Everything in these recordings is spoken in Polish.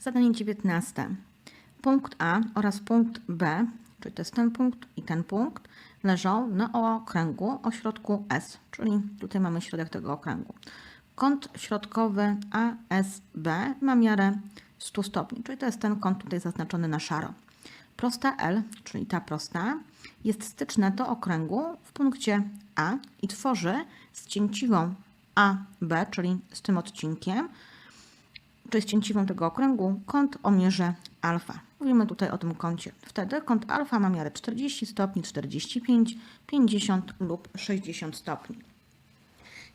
Zadanie 19. Punkt A oraz punkt B, czyli to jest ten punkt i ten punkt, leżą na okręgu o środku S, czyli tutaj mamy środek tego okręgu. Kąt środkowy ASB ma miarę 100 stopni, czyli to jest ten kąt tutaj zaznaczony na szaro. Prosta L, czyli ta prosta, jest styczna do okręgu w punkcie A i tworzy z cięciwą AB, czyli z tym odcinkiem, czyli cięciwą tego okręgu, kąt o mierze alfa. Mówimy tutaj o tym kącie. Wtedy kąt alfa ma miarę 40 stopni, 45, 50 lub 60 stopni.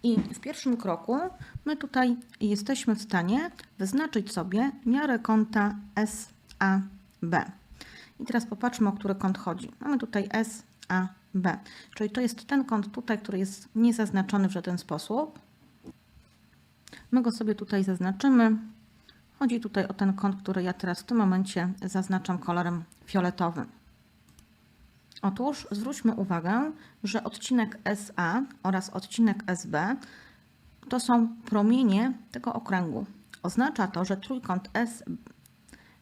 I w pierwszym kroku my tutaj jesteśmy w stanie wyznaczyć sobie miarę kąta SAB. I teraz popatrzmy, o który kąt chodzi. Mamy tutaj SAB, czyli to jest ten kąt tutaj, który jest niezaznaczony w żaden sposób. My go sobie tutaj zaznaczymy. Chodzi tutaj o ten kąt, który ja teraz w tym momencie zaznaczam kolorem fioletowym. Otóż zwróćmy uwagę, że odcinek SA oraz odcinek SB to są promienie tego okręgu. Oznacza to, że trójkąt S,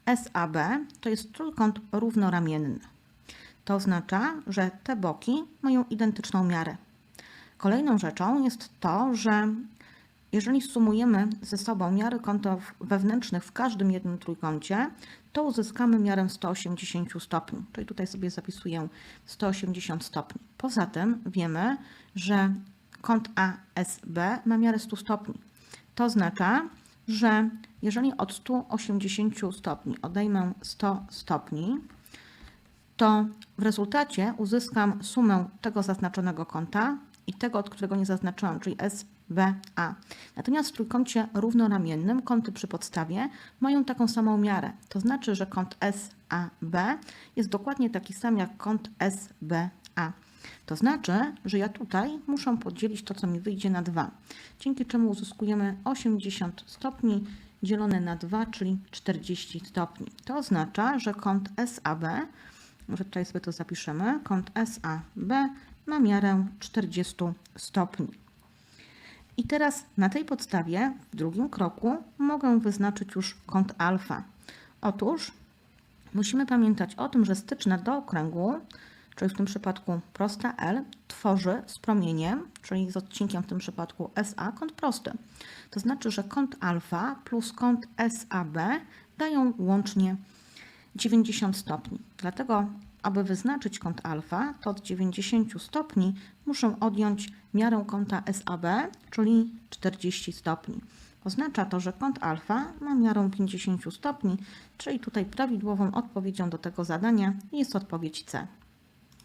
SAB to jest trójkąt równoramienny. To oznacza, że te boki mają identyczną miarę. Kolejną rzeczą jest to, że jeżeli sumujemy ze sobą miary kątów wewnętrznych w każdym jednym trójkącie, to uzyskamy miarę 180 stopni. Czyli tutaj sobie zapisuję 180 stopni. Poza tym wiemy, że kąt ASB ma miarę 100 stopni. To oznacza, że jeżeli od 180 stopni odejmę 100 stopni, to w rezultacie uzyskam sumę tego zaznaczonego kąta i tego, od którego nie zaznaczyłam, czyli SBA. Natomiast w trójkącie równoramiennym kąty przy podstawie mają taką samą miarę. To znaczy, że kąt SAB jest dokładnie taki sam jak kąt SBA. To znaczy, że ja tutaj muszę podzielić to, co mi wyjdzie na 2, dzięki czemu uzyskujemy 80 stopni dzielone na 2, czyli 40 stopni. To oznacza, że kąt SAB, tutaj sobie to zapiszemy, kąt SAB ma miarę 40 stopni. I teraz na tej podstawie w drugim kroku mogę wyznaczyć już kąt alfa. Otóż musimy pamiętać o tym, że styczna do okręgu, czyli w tym przypadku prosta L, tworzy z promieniem, czyli z odcinkiem w tym przypadku SA, kąt prosty. To znaczy, że kąt alfa plus kąt SAB dają łącznie 90 stopni. Dlatego, aby wyznaczyć kąt alfa, to od 90 stopni muszę odjąć miarę kąta SAB, czyli 40 stopni. Oznacza to, że kąt alfa ma miarę 50 stopni, czyli tutaj prawidłową odpowiedzią do tego zadania jest odpowiedź C.